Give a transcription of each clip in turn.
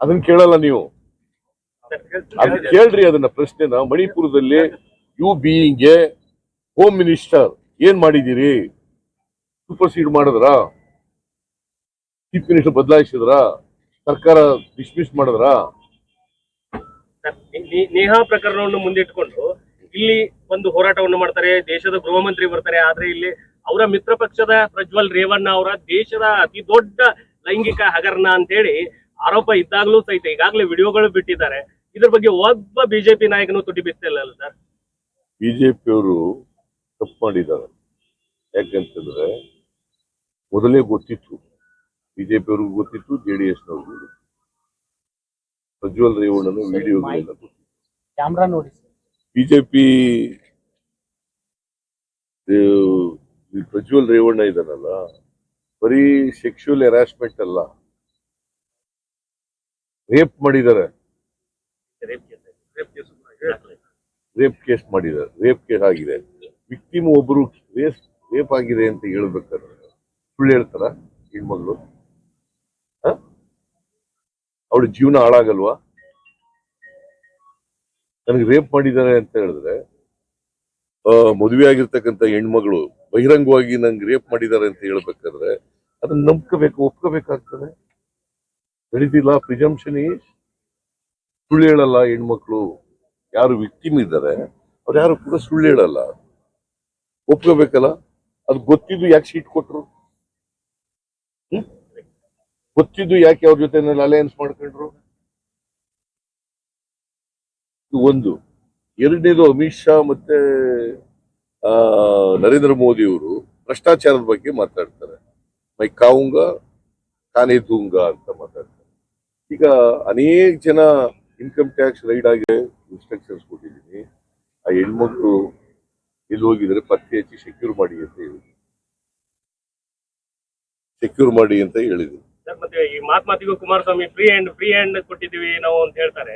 ಅದನ್ನ ಕೇಳಲ್ಲ ನೀವು. ಅದ್ ಕೇಳ್ರಿ ಅದನ್ನ ಪ್ರಶ್ನೆನ. ಮಣಿಪುರದಲ್ಲಿ ಯು ಬೀಯಿಂಗ್ ಹೋಮ್ ಮಿನಿಸ್ಟರ್ ಏನ್ ಮಾಡಿದ್ದೀರಿ? ಸೂಪರ್ ಸೀಡ್ ಮಾಡಿದ್ರ? ಚೀಫ್ ಮಿನಿಸ್ಟರ್ ಬದಲಾಯಿಸಿದ್ರ? ಸರ್ಕಾರ ಡಿಸ್ಮಿಸ್ ಮಾಡಿದ್ರ? ನೇಹಾ ಪ್ರಕರಣವನ್ನು ಮುಂದಿಟ್ಕೊಂಡು ಇಲ್ಲಿ ಒಂದು ಹೋರಾಟವನ್ನು ಮಾಡ್ತಾರೆ, ದೇಶದ ಗೃಹ ಮಂತ್ರಿ ಬರ್ತಾರೆ, ಆದ್ರೆ ಇಲ್ಲಿ ಅವರ ಮಿತ್ರ ಪಕ್ಷದ ಪ್ರಜ್ವಲ್ ರೇವಣ್ಣ ಅವರ ದೇಶದ ಅತಿ ದೊಡ್ಡ ಲೈಂಗಿಕ ಹಗರಣ ಅಂತ ಹೇಳಿ ಆರೋಪ ಇದ್ದಾಗಲೂ ಸಹಿತ ಈಗಾಗಲೇ ವಿಡಿಯೋಗಳು ಬಿಟ್ಟಿದ್ದಾರೆ. ಇದ್ರ ಬಗ್ಗೆ ಒಬ್ಬ ಬಿಜೆಪಿ ನಾಯಕನು ತುಟಿ ಬಿತ್ತಿಲ್ಲ ಸರ್? ಬಿಜೆಪಿಯವರು ತಪ್ಪು ಮಾಡಿದ್ದಾರೆ. ಯಾಕಂತಂದ್ರೆ ಮೊದಲೇ ಗೊತ್ತಿತ್ತು. ಬಿಜೆಪಿಯವ್ರಿಗೂ ಗೊತ್ತಿತ್ತು ಜೆ ಡಿ ಎಸ್ನವ್ರಿಗೂ ಪ್ರಜ್ವಲ್ ರೇವಣ್ಣನ ವಿಡಿಯೋಗಳೆಲ್ಲ ಗೊತ್ತಿತ್ತು ಕ್ಯಾಮ್ರಾ ನೋಡಿ ಬಿಜೆಪಿ ಪ್ರಜ್ವಲ್ ರೇವಣ್ಣ ಇದನ್ನಲ್ಲ ಬರೀ ಸೆಕ್ಷುವಲ್ ಹೆರಾಸ್ಮೆಂಟ್ ಅಲ್ಲ. ರೇಪ್ ಮಾಡಿದ್ದಾರೆ. ರೇಪ್ ಕೇಸ್ ಮಾಡಿದ್ದಾರೆ. ರೇಪ್ ಕೇಸ್ ಆಗಿದೆ. ವಿಕ್ಟಿಮ್ ಒಬ್ರು ರೇಸ್ ರೇಪ್ ಆಗಿದೆ ಅಂತ ಹೇಳ್ಬೇಕಾದ್ರೆ ಸುಳ್ಳು ಹೇಳ್ತಾರ ಹೆಣ್ಮಗಳು? ಅವಳ ಜೀವನ ಹಾಳಾಗಲ್ವಾ? ನನಗೆ ರೇಪ್ ಮಾಡಿದ್ದಾರೆ ಅಂತ ಹೇಳಿದ್ರೆ ಆ, ಮದುವೆ ಆಗಿರ್ತಕ್ಕಂಥ ಹೆಣ್ಮಗಳು ಬಹಿರಂಗವಾಗಿ ನಂಗೆ ರೇಪ್ ಮಾಡಿದ್ದಾರೆ ಅಂತ ಹೇಳ್ಬೇಕಾದ್ರೆ ಅದನ್ನ ನಂಬ್ಕೋಬೇಕು ಒಪ್ಕೋಬೇಕಾಗ್ತದೆ? ನಡೀತಿಲ್ಲ ಪ್ರಿಜಂಪ್ಷನ್ ಸುಳ್ಳು ಹೇಳಲ್ಲ ಹೆಣ್ಮಕ್ಳು. ಯಾರು ವಿಕ್ಟಿಮ್ ಇದ್ದಾರೆ, ಅವ್ರು ಯಾರು ಕೂಡ ಸುಳ್ಳು ಹೇಳಲ್ಲ. ಒಪ್ಕೋಬೇಕಲ್ಲ? ಅದು ಗೊತ್ತಿದ್ದು ಯಾಕೆ ಸೀಟ್ ಕೊಟ್ರು? ಗೊತ್ತಿದ್ದು ಯಾಕೆ ಅವ್ರ ಜೊತೆ ಅಲಯನ್ಸ್ ಮಾಡ್ಕೊಂಡ್ರು? ಒಂದು. ಎರಡನೇದು ಅಮಿತ್ ಶಾ ಮತ್ತೆ ನರೇಂದ್ರ ಮೋದಿ ಅವರು ಭ್ರಷ್ಟಾಚಾರದ ಬಗ್ಗೆ ಮಾತಾಡ್ತಾರೆ. ಮೈ ಕಾವುಂಗ, ಕಾನೆ ದೂಂಗ ಅಂತ ಮಾತಾಡ್ತಾರೆ. ಈಗ ಅನೇಕ ಜನ ಇನ್ಕಮ್ ಟ್ಯಾಕ್ಸ್ ರೈಡ್ ಆಗಿ ಇನ್ಸ್ಟ್ರಕ್ಷನ್ಸ್ ಕೊಟ್ಟಿದ್ದೀನಿ. ಆ ಹೆಣ್ಮಕ್ಳು ಇಲ್ಲಿ ಹೋಗಿದ್ರೆ ಪತ್ತೆ ಹಚ್ಚಿ ಸೆಕ್ಯೂರ್ ಮಾಡಿ ಅಂತ ಹೇಳಿದ್ರು ಸೆಕ್ಯೂರ್ ಮಾಡಿ ಅಂತ ಹೇಳಿದ್ರು ಮತ್ತೆ ಈ ಮಾತ್ ಮಾತಿಗೂ Kumaraswamy free hand free hand ಕೊಟ್ಟಿದೀವಿ ನಾವು ಅಂತ ಹೇಳ್ತಾರೆ.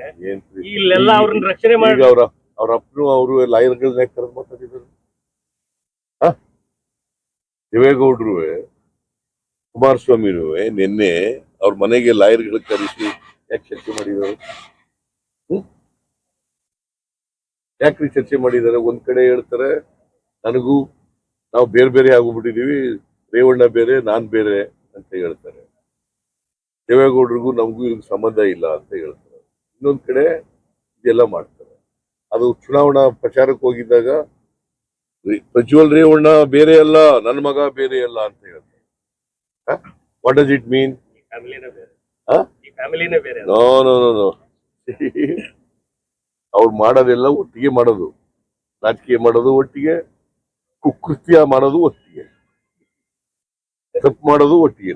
ಇಲ್ಲೆಲ್ಲ ಅವ್ರನ್ನ ರಕ್ಷಣೆ ಮಾಡಿ ಅವ್ರ ಅವ್ರ ಅಪ್ಪನು ಅವರು ಲಾಯರ್ಗಳನ್ನ ಕರೆದು ಮಾತಾಡಿದ್ರು? ದೇವೇಗೌಡರು ಕುಮಾರಸ್ವಾಮಿನೂ ನಿನ್ನೆ ಅವ್ರ ಮನೆಗೆ ಲಾಯರ್ಗಳು ಕರೆಸಿ ಯಾಕೆ ಚರ್ಚೆ ಮಾಡಿದ್ದಾರೆ? ಯಾಕ್ರಿ ಚರ್ಚೆ ಮಾಡಿದ್ದಾರೆ? ಒಂದ್ ಕಡೆ ಹೇಳ್ತಾರೆ, ನನಗೂ ನಾವು ಬೇರೆ ಬೇರೆ ಆಗೋಗ್ಬಿಟ್ಟಿದೀವಿ ರೇವಣ್ಣ ಬೇರೆ, ನಾನ್ ಬೇರೆ ಅಂತ ಹೇಳ್ತಾರೆ. ದೇವೇಗೌಡರಿಗೂ ನಮಗೂ ಇವ್ರಿಗೆ ಸಂಬಂಧ ಇಲ್ಲ ಅಂತ ಹೇಳ್ತಾರೆ. ಇನ್ನೊಂದ್ ಕಡೆ ಇದೆಲ್ಲ ಮಾಡ್ತಾರೆ. ಅದು ಚುನಾವಣಾ ಪ್ರಚಾರಕ್ಕೆ ಹೋಗಿದ್ದಾಗ, ಪ್ರಜ್ವಲ್ ರೇವಣ್ಣ ಬೇರೆ ಅಲ್ಲ ನನ್ನ ಮಗ ಬೇರೆ ಅಲ್ಲ ಅಂತ what does it mean no no no no ಅವ್ರು ಮಾಡೋದೆಲ್ಲ ಒಟ್ಟಿಗೆ ಮಾಡೋದು. ರಾಜಕೀಯ ಮಾಡೋದು ಒಟ್ಟಿಗೆ ಕುಕೃತ್ಯ ಮಾಡೋದು ಒಟ್ಟಿಗೆ. ತಪ್ಪು ಮಾಡೋದು ಒಟ್ಟಿಗೆ.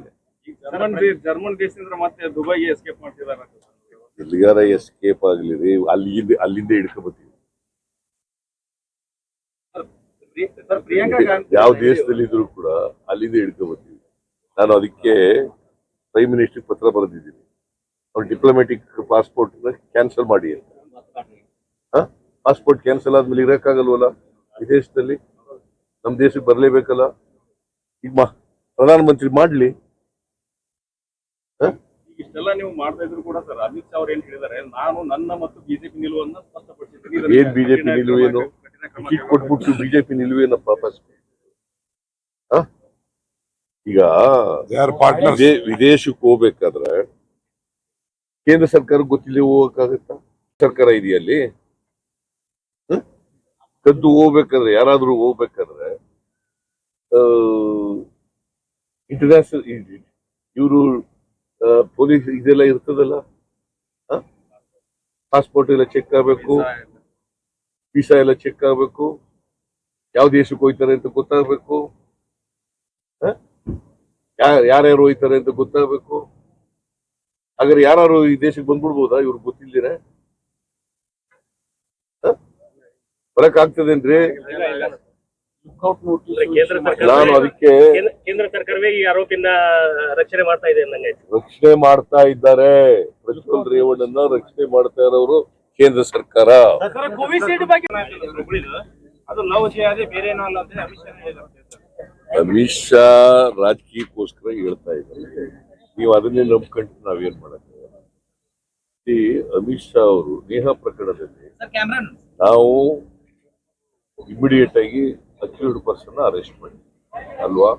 ಜರ್ಮನ್ ದೇಶದಿಂದ ಮತ್ತೆ ದುಬೈಗೆ ಎಸ್ಕೇಪ್ ಮಾಡ್ತಿದ್ದಾರೆ ಎಲ್ಲಿಗಾರ ಎಸ್ಕೇಪ್ ಆಗ್ಲಿ ರೀ ಅಲ್ಲಿಂದ ಅಲ್ಲಿಂದ ಹಿಡ್ಕೊಬತ್ತೀವಿ ಯಾವ ದೇಶದಲ್ಲಿ ಇದ್ರು ಕೂಡ ಅಲ್ಲಿಂದ ಹಿಡ್ಕೊಬತ್ತೀವಿ ನಾನು ಅದಕ್ಕೆ ಪ್ರೈಮ್ ಮಿನಿಸ್ಟರ್ ಪತ್ರ ಬರೆದಿದ್ದೀನಿ. ಅವ್ರ ಡಿಪ್ಲೊಮ್ಯಾಟಿಕ್ ಪಾಸ್ಪೋರ್ಟ್ ಕ್ಯಾನ್ಸಲ್ ಮಾಡಿ ಅಂತ. ಪಾಸ್ಪೋರ್ಟ್ ಕ್ಯಾನ್ಸಲ್ ಆದ್ಮೇಲೆ ಇರಕ್ಕಾಗಲ್ವಲ್ಲ? ವಿದೇಶದಲ್ಲಿ? ನಮ್ಮ ದೇಶಕ್ಕೆ ಬರಲೇಬೇಕಲ್ಲ? ಈಗ ಮಾ ಪ್ರಧಾನಮಂತ್ರಿ ಮಾಡ್ಲಿ. ಇಷ್ಟೆಲ್ಲ ನೀವು ಮಾಡ್ತಾ ಇದ್ರು ಕೂಡ ಸರ್ ಅಮಿತ್ ಶಾ ಅವ್ರು ಏನ್ ಹೇಳಿದ್ದಾರೆ? ನಾನು ನನ್ನ ಮತ್ತು ಬಿಜೆಪಿ ನಿಲುವನ್ನು ಸ್ಪಷ್ಟಪಡಿಸಿದ್ದೀನಿ. ಏನ್ BJP ನಿಲುವು ಏನು? ಕಠಿಣ ಕ್ರಮ ಟಿಕೆಟ್ ಕೊಟ್ಬಿಟ್ಟು ಬಿಜೆಪಿ ನಿಲುವೇನಪ್ಪ ಫಸ್ಟ್ ಹ? ಈಗ ವಿದೇ- ವಿದೇಶಕ್ಕೆ ಹೋಗ್ಬೇಕಾದ್ರೆ ಕೇಂದ್ರ ಸರ್ಕಾರ ಗೊತ್ತಿಲ್ಲ ಹೋಗಕ್ಕಾಗತ್ತ? ಸರ್ಕಾರ ಇದೆಯಲ್ಲಿ? ಕದ್ದು ಹೋಗ್ಬೇಕಾದ್ರೆ ಯಾರಾದ್ರೂ ಹೋಗ್ಬೇಕಾದ್ರೆ ಇಂಟರ್ನ್ಯಾಷನಲ್ ಇವರು ಪೊಲೀಸ್ ಇದೆಲ್ಲ ಇರ್ತದಲ್ಲ? ಪಾಸ್ಪೋರ್ಟ್ ಎಲ್ಲ ಚೆಕ್ ಆಗ್ಬೇಕು. ವೀಸಾ ಎಲ್ಲ. ಚೆಕ್ ಆಗ್ಬೇಕು. ಯಾವ ದೇಶಕ್ಕೆ ಹೋಗ್ತಾರೆ ಅಂತ ಗೊತ್ತಾಗಬೇಕು. ಯಾರ್ಯಾರು ಹೋಯ್ತಾರೆ ಅಂತ ಗೊತ್ತಾಗಬೇಕು? ಹಾಗಾದ್ರೆ ಯಾರು ಈ ದೇಶಕ್ಕೆ ಬಂದ್ಬಿಡ್ಬೋದಾ? ಇವ್ರಿಗೆ ಗೊತ್ತಿಲ್ದಿರ ಬರಕ್ ಆಗ್ತದೇನ್ರಿ ಲುಕ್ಔಟ್ ನೋಟಿಸ್ ಕೇಂದ್ರ ಸರ್ಕಾರ ನಾನು ಅದಕ್ಕೆ ಕೇಂದ್ರ- ಸರ್ಕಾರವೇ ಈ ಆರೋಪಿನ ರಕ್ಷಣೆ ಮಾಡ್ತಾ ಇದೆ ರಕ್ಷಣೆ ಮಾಡ್ತಾ ಇದ್ದಾರೆ. ಪ್ರಜ್ವಲ್ ರೇವಣ್ಣನ ರಕ್ಷಣೆ ಮಾಡ್ತಾ ಇರೋರು ಕೇಂದ್ರ ಸರ್ಕಾರ. ಕೋವಿಶೀಲ್ಡ್ ಬಗ್ಗೆ ಅದು ಲವ್ ಅದೇ ಬೇರೆ ಏನೋ ಅಲ್ಲ ಅಂತ ಅಮಿತ್ ಶಾ ಹೇಳಿದ್ದಾರೆ ಅಮಿತ್ ಶಾ ರಾಜಕೀಯಕ್ಕೋಸ್ಕರ ಹೇಳ್ತಾ ಇದ್ದಾರೆ. ನೀವು ಅದನ್ನೇ ನಂಬ್ಕೊಂಡು ನಾವೇನ್ ಮಾಡಕ್ಕೆ ಅಮಿತ್ ಶಾ ಅವರು ನೇಹ ಪ್ರಕರಣದಲ್ಲಿ ನಾವು ಇಮಿಡಿಯೇಟ್ ಆಗಿ ಅಕ್ಯೂರ್ಡ್ ಪರ್ಸನ್ ಅರೆಸ್ಟ್ ಮಾಡಿ ಅಲ್ವಾ?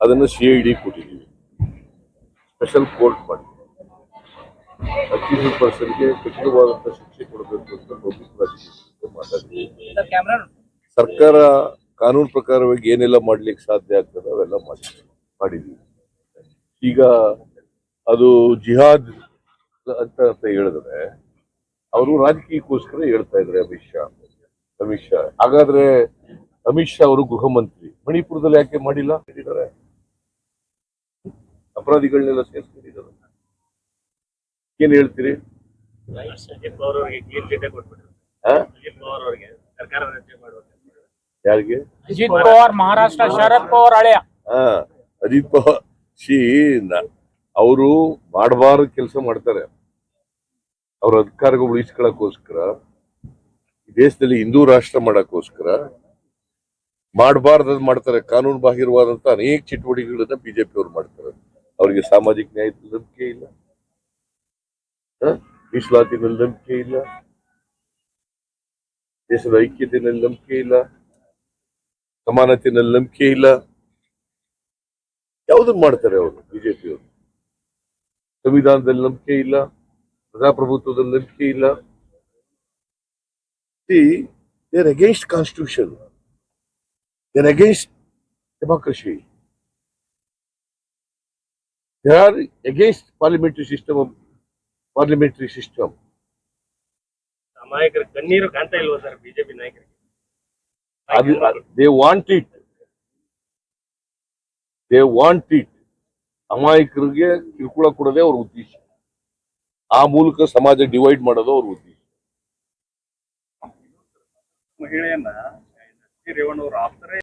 ಅದನ್ನ ಸಿ ಐ ಡಿ ಕೊಟ್ಟಿದ್ದೀವಿ. ಸ್ಪೆಷಲ್ ಕೋರ್ಟ್ ಮಾಡಿ ಅಕ್ಯೂರ್ಡ್ ಪರ್ಸನ್ಗೆ ಕಠಿಣವಾದಂತಹ ಶಿಕ್ಷೆ ಕೊಡಬೇಕು ಅಂತ ಪಬ್ಲಿಕ್ ಮಾತಾಡಿದ್ದೀವಿ ಕ್ಯಾಮ್ರಾ ಸರ್ಕಾರ ಕಾನೂನು ಪ್ರಕಾರವಾಗಿ ಏನೆಲ್ಲ ಮಾಡ್ಲಿಕ್ಕೆ ಸಾಧ್ಯ ಆಗ್ತದೆ ಅವೆಲ್ಲ ಮಾಡಿ ಮಾಡಿದ್ವಿ. ಈಗ ಅದು ಜಿಹಾದ್ ಅಂತ ಅಂತ ಹೇಳಿದ್ರೆ ಅವರು ರಾಜಕೀಯಕ್ಕೋಸ್ಕರ ಹೇಳ್ತಾ ಇದ್ರೆ ಅಮಿತ್ ಶಾ. ಅಮಿತ್ ಶಾ. ಹಾಗಾದ್ರೆ ಅಮಿತ್ ಶಾ ಅವರು ಗೃಹ ಮಂತ್ರಿ. ಮಣಿಪುರದಲ್ಲಿ ಯಾಕೆ ಮಾಡಿಲ್ಲ? ಹೇಳಿದ್ದಾರೆ. ಅಪರಾಧಿಗಳನ್ನೆಲ್ಲ ಸೇರಿಸ್ಕೊಂಡಿದ್ದಾರೆ. ಏನ್ ಹೇಳ್ತೀರಿ? ಸರ್ಕಾರ ರಚನೆ ಯಾರಿಗೆ? ಅಜಿತ್ ಪವಾರ್ ಮಹಾರಾಷ್ಟ್ರ ಶರದ್ ಪವಾರ್ ಹಳೆಯ. ಹಾ ಅಜಿತ್ ಪವಾರ್. ಶಿ ಅವರು ಮಾಡಬಾರ ಕೆಲಸ ಮಾಡ್ತಾರೆ. ಅವ್ರ ಅಧಿಕಾರಗಳು ಉಳಿಸ್ಕೊಳ್ಳೋಕ್ಕೋಸ್ಕರ ದೇಶದಲ್ಲಿ ಹಿಂದೂ ರಾಷ್ಟ್ರ ಮಾಡಕ್ಕೋಸ್ಕರ ಮಾಡಬಾರ್ದು ಮಾಡ್ತಾರೆ. ಕಾನೂನು ಬಾಹಿರವಾದಂತ ಅನೇಕ ಚಟುವಟಿಕೆಗಳನ್ನ ಬಿಜೆಪಿ ಅವರು ಮಾಡ್ತಾರೆ. ಅವರಿಗೆ ಸಾಮಾಜಿಕ ನ್ಯಾಯದ ನಂಬಿಕೆ ಇಲ್ಲ. ಮೀಸಲಾತಿ ಮೀಸಲಾತಿನಲ್ಲಿ ನಂಬಿಕೆ ಇಲ್ಲ. ದೇಶದ ಐಕ್ಯತೆಯಲ್ಲಿ ನಂಬಿಕೆ ಇಲ್ಲ. ಸಮಾನತೆಯಲ್ಲಿ ನಂಬಿಕೆ ಇಲ್ಲ. ಯಾವುದನ್ನು ಮಾಡ್ತಾರೆ ಅವರು? ಬಿಜೆಪಿಯವರು ಸಂವಿಧಾನದಲ್ಲಿ ನಂಬಿಕೆ ಇಲ್ಲ. ಪ್ರಜಾಪ್ರಭುತ್ವದಲ್ಲಿ ನಂಬಿಕೆ ಇಲ್ಲ. They're against constitution they're against democracy they are against parliamentary system parliamentary system ಅಮಾಯಕರ ಕಣ್ಣೀರು ಕಾಣ್ತಾ ಇಲ್ವಾ ಸರ್? ಬಿಜೆಪಿ ನಾಯಕರಿಗೆ? ಅದು they want it they want it ಅಮಾಯಕರಿಗೆ ಕಿರುಕುಳ ಕೊಡೋದೇ ಅವ್ರ ಉದ್ದೇಶ. ಆ ಮೂಲಕ ಸಮಾಜ ಡಿವೈಡ್ ಮಾಡೋದು ಅವ್ರ ಉದ್ದೇಶ. ಮಹಿಳೆಯನ್ನ ರೇವಣ್ಣ ಅವರು ಆಪ್ತರೇ